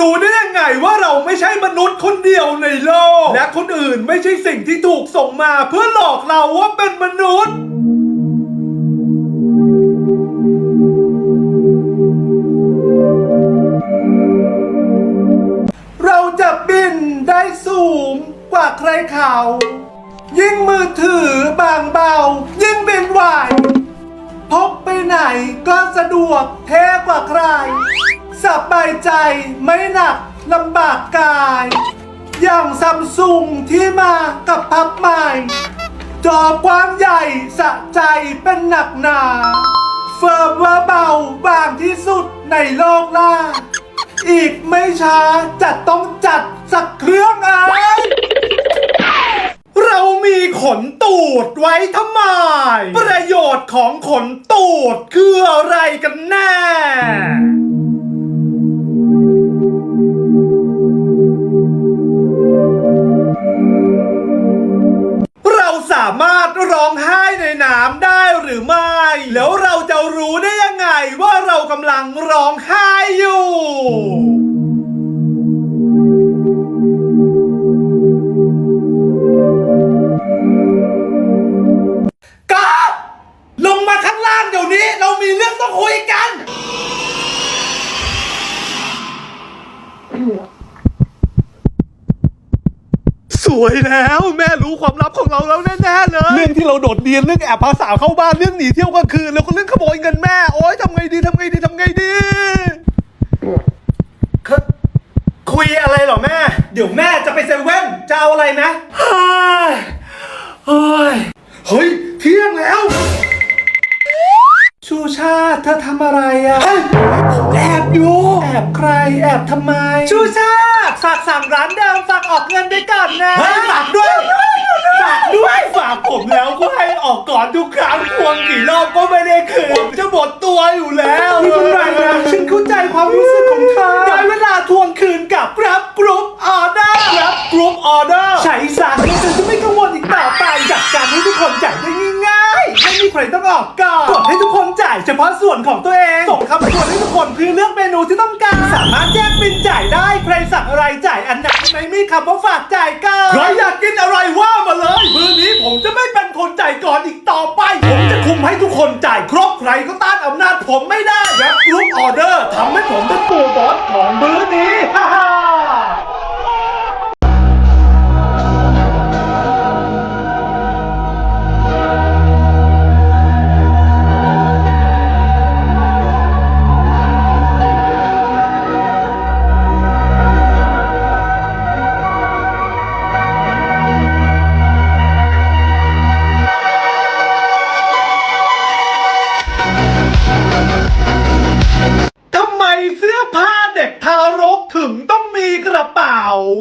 รู้ได้ยังไงว่าเราไม่ใช่มนุษย์คนเดียวในโลก และคนอื่นไม่ใช่สิ่งที่ถูกส่งมาเพื่อหลอกเราว่าเป็นมนุษย์เราจะบินได้สูงกว่าใครเขา ยิ่งมือถือบางเบา ยิ่งบินไหวพกไปไหนก็สะดวกเท่กว่าใคร สบายใจไม่หนักลำบากกาย อย่างซัมซุงที่มากับพับใหม่ จอกว้างใหญ่สะใจเป็นหนักหนา เฟิร์มว่าเบาบางที่สุดในโลกล่า อีกไม่ช้าจะต้องจัดสักเครื่องไอเรามีขนตูดไว้ทำไม ประโยชน์ของขนตูดคืออะไรกันแน่ ลังร้องไห้อยู่ รื่องที่เราโดดเรียนเรื่องแอบพาสาวเข้าบ้านเรื่องหนีเที่ยวกลางคืนแล้วก็เรื่องขโมยเงินแม่โอ๊ยทำไงดีทำไงดีทำไงดีคคุยอะไรเหรอแม่ เดี๋ยวแม่จะไปเซเว่นจะเอาอะไรนะเฮ้ยเฮ้ยเฮ้ยเที่ยงแล้ว ชูชาติเธอทำอะไรอะผมแอบอยู่ แอบใครแอบทำไม ชูชาติ ฝากสั่งร้านเดิมฝากออกเงินไปก่อนนะฝากด้วย ฝากด้วยฝากผมแล้วก็ให้ออกก่อนทุกครั้งทวงกี่รอบก็ไม่ได้คืนผมจะหมดตัวอยู่แล้วไม่เป็นไรนะฉันเข้าใจความรู้สึกของเธอได้เวลาทวงคืนกับรับกรุ๊ปออเดอร์ ฉพาะส่วนของตัวเอง ส่งคำชวนให้ทุกคนเพื่อเลือกเมนูที่ต้องการ สามารถแยกบินจ่ายได้ใครสั่งอะไรจ่ายอันไหนไม่มีคำว่าฝากจ่ายก่อนใครอยากกินอะไรว่ามาเลย มือนี้ผมจะไม่เป็นคนจ่ายก่อนอีกต่อไป ผมจะคุมให้ทุกคนจ่ายครบใครก็ต้านอำนาจผมไม่ได้และกรุ๊ปออเดอร์ทำให้ผมเป็นตัวบอสของมือนี้ฮ่า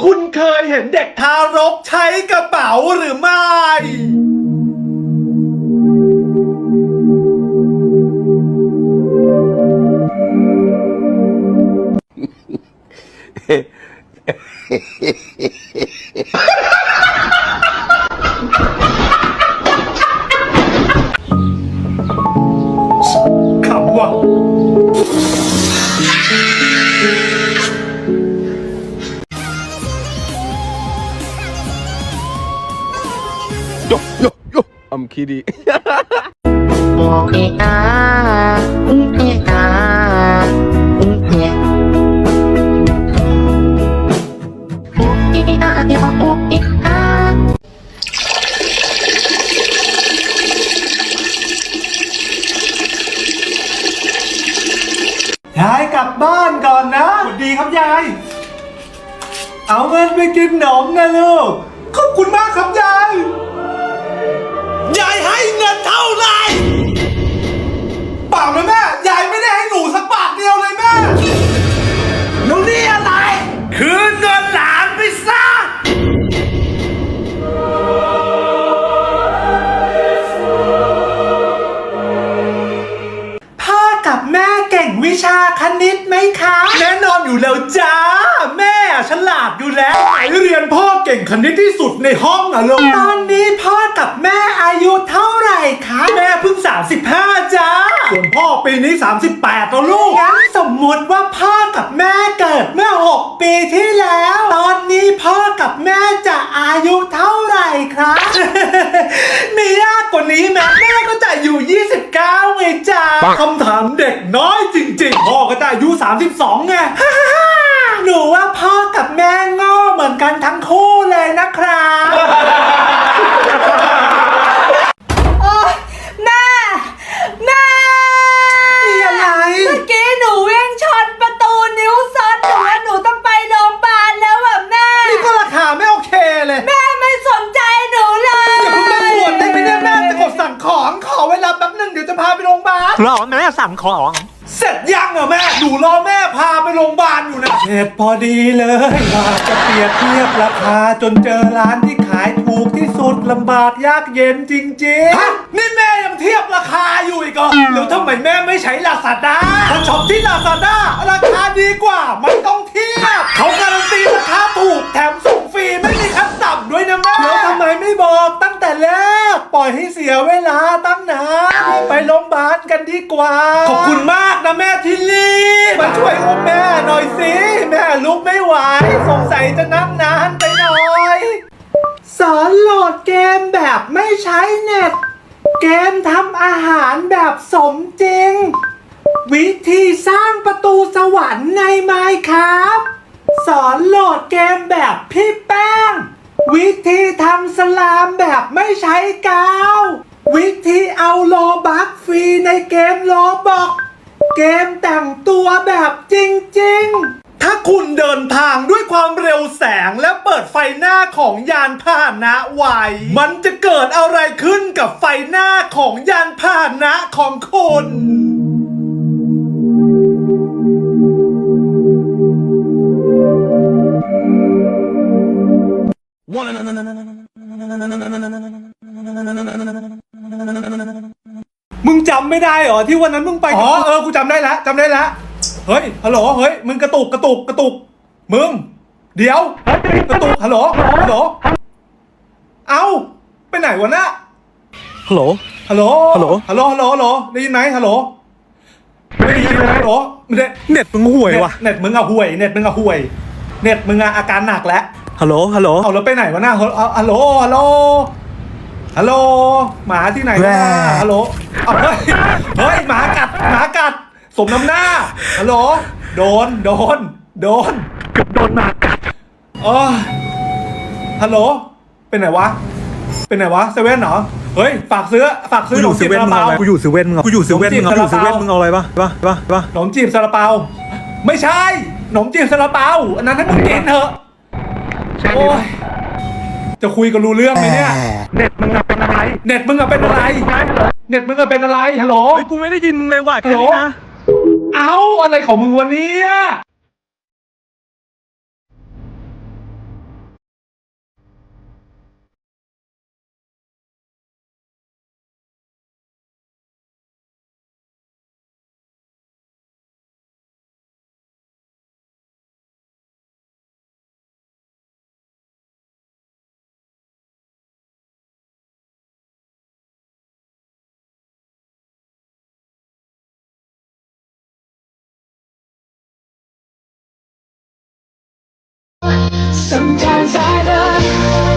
คุณเคยเห็นเด็กทารกใช้กระเป๋าหรือไม่ คอาโอเคอาโอเคโอเคอาโอเคอายายกลับบ้านก่อนนะสวัสดีครับยาย เอาเงินไปกินขนมนะลูก ขอบคุณมากครับยายย คณิตไหมคะ แน่นอนอยู่แล้วจ้า แม่ฉลาดอยู่แล้วไหนเรียนพ่อเก่งคณิตที่สุดในห้องอะลูกตอนนี้พ่อกับแม่อายุเท่าไหร่คะแม่เพิ่ง 35 จ้าส่วนพ่อปีนี้ 38แล้วลูกงั้นสมมติว่าพ่อกับแม่ ปีที่แล้ว ตอนนี้พ่อกับแม่จะอายุเท่าไหร่ครับ มียากกว่านี้ไหมแม่ก็จะอยู่ 29ไงจ้าคำถามเด็กน้อยจริงๆ พ่อก็จะอายุ 32ไง รงพยาบาลรอแม่สั่งของ เสร็จยังเหรอแม่หนูรอแม่พาไปโรงพยาบาลอยู่นะเหตุพอดีเลยว่าจะเปรียบเทียบราคาจนเจอร้านที่ขายถูกที่สุดลำบากยากเย็นจริงๆฮะนี่แม่ยังเทียบราคาอยู่อีกเหรอแล้วทำไมแม่ไม่ใช้ลาซาด้าถ้าช็อปที่ลาซาด้าราคาดีกว่าไม่ต้องเทียบเขาการันตีราคาถูกแถมส่งฟรีไม่ อยให้เสียเวลาตั้งนานไปโรงพยาบาลกันดีกว่า ขอบคุณมากนะแม่ที่รีบมาช่วยอุ้มแม่หน่อยสิ แม่ลุกไม่ไหว สงสัยจะนั่งนานไปหน่อย สอนโหลดเกมแบบไม่ใช้เน็ต เกมทำอาหารแบบสมจริง วิธีสร้างประตูสวรรค์ในไมค์ครับ สอนโหลดเกมแบบพี่แป้งวิธีทำ สลามแบบไม่ใช้กาว วิธีเอาโลบัคฟรีในเกมโลบอก เกมแต่งตัวแบบจริง ๆ ถ้าคุณเดินทางด้วยความเร็วแสงและเปิดไฟหน้าของยานพาหนะไว้ มันจะเกิดอะไรขึ้นกับไฟหน้าของยานพาหนะของคุณมึงจำ ไม่ได้เหรอที่วันนั้นมึงไปอ๋อเออกูจำได้แล้วจำได้แล้วเฮ้ยฮัลโหลเฮ้ยมึงกระตุกกระตุกกระตุกมึง เดี๋ยวกระตุกฮัลโหลฮัลโหลเอ้าไปไหนวะน่ะฮัลโหลฮัลโหลฮัลโหลฮัลโหลฮัลโหลฮัลโหลได้ยินไหมฮัลโหลไม่ได้ยินเลยฮัลโหลเน็ตเน็ตมึงห่วยว่ะเน็ตมึงอะห่วยเน็ตมึงอะห่วยเน็ตมึงอะอาการหนักแล้วฮัลโหลฮัลโหลเอาแล้วไปไหนวะน่ะเอาฮัลโหลฮัลโหล ฮัลโหลหมาที่ไหนแว่วะฮัลโหลเอาเฮ้ยเฮ้ยหมากัดหมากัด สมน้ำหน้าฮัลโหลโดนโดน โดนเกือบโดนหมากัดเออฮัลโหลเป็นไหนวะ เป็นไหนวะเซเว่นเหรอเฮ้ยฝากซื้อฝากซื้กูออยู่ขเซนมเว่นจีบมึงซาเอาลาอะไรเปากูอยู่เซเว่นมึงเอากูอยู่เซเว่นมึงเอากูอยู่เซเว่นมึงเอาอะไรปะปะปะปะขนมจีบซาลาเปา ไม่ใช่ขนมจีบซาลาเปาอันนั้นให้มึงกินเถอะโอ้ย จะคุยกันรู้เรื่องไหมเนี่ย เน็ตมึงอะเป็นอะไรเน็ตมึงอะเป็นอะไร เน็ตมึงอะเป็นอะไรฮัลโหลเฮ้ยกูไม่ได้ยินมึงเลยว่ะฮัลโหลแค่นี้นะ เอ้าอะไรของมึงวันนี้ Sometimes I love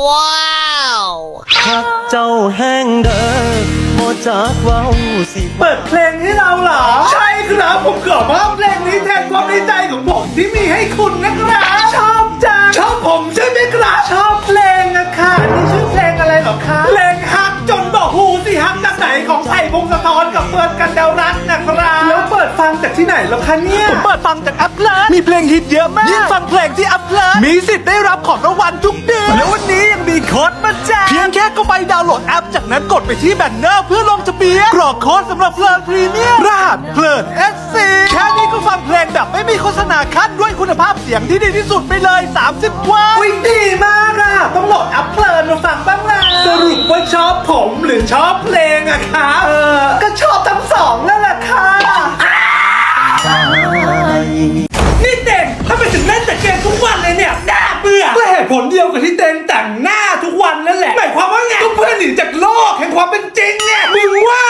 Wow! เจ้าแห้งเด้อโมจากเว้าสิเปิดเพลงให้เราเหรอ ใช่ครับผมขอมอบเพลงนี้แทนความในใจของผมที่มีให้คุณนะครับชอบ ฟังจากที่ไหนเหรอคะเนี่ยผมเปิดฟังจากอัพเลิมีเพลงฮิตเยอะมากยิ่งฟังเพลงที่อัพเลิมีสิทธิ์ได้รับของรางวัลทุกเดือนแล้ววันนี้ยังมีโค้ดมาแจกเพียงแค่ก็ไปดาวน์โหลดแอป จากนั้นกดไปที่แบนเนอร์เพื่อลงทะเบียนกรอกโค้ดสำหรับเพลินพรีเมียมรหัสเพลิน SC แค่นี้ก็คัดด้วยคุณภาพเสียงที่ดีที่สุดไปเลย 30 วันอุ้ยดีมากอะต้องโหลดอัพเพลินมาฟังบ้างละสรุปว่าชอบผมหรือชอบเพล นเดียวกับที่เต้นแต่งหน้าทุกวันนั่นแหละหมายความว่าไงก็เพื่อนหนีจากโลกแห่งความเป็นจริงเนี่ยมึงว่า